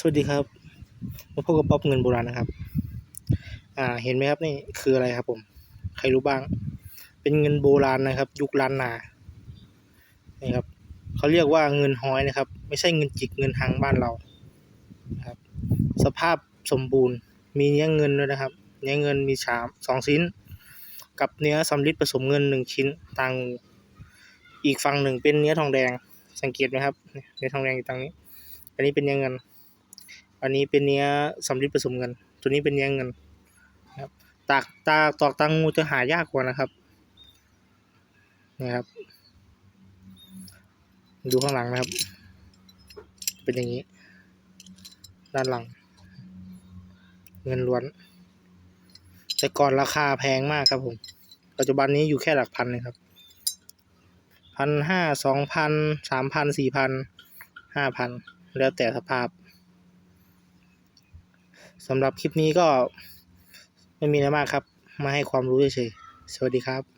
สวัสดีครับมาพบกับป๊อปเงินโบราณนะครับ อ่า เห็นไหมครับนี่คืออะไรครับผม ใครรู้บ้าง เป็นเงินโบราณนะครับ ยุคล้านนา นี่ครับเขาเรียกว่าเงินห้อยนะครับ ไม่ใช่เงินจิกเงินหังบ้านเรานะครับ สภาพสมบูรณ์ มีเนื้อเงินด้วยนะครับ เนื้อเงินมีสามสองชิ้น กับเนื้อสำริดผสมเงินหนึ่งชิ้นต่างอีกฝั่งหนึ่งเป็นเนื้อทองแดง สังเกตไหมครับ เนี่ยเนื้อทองแดงอยู่ตรงนี้ อันนี้เป็นเนื้อเงิน อันนี้เป็นเนื้อสำริดผสมเงินตัวนี้เป็นเนื้อเงินนะครับตากตาตอกตังงูจะหายากกว่านะครับนะครับ ดูข้างหลังนะครับ เป็นอย่างนี้ ด้านหลัง เงินล้วน แต่ก่อนราคาแพงมากครับผม ปัจจุบันนี้อยู่แค่หลักพันเลยครับพันห้าสองพันสามพันสี่พันห้าพันแล้วแต่สภาพ สำหรับคลิปนี้ก็ไม่มีอะไรมากครับ มาให้ความรู้เฉยๆสวัสดีครับ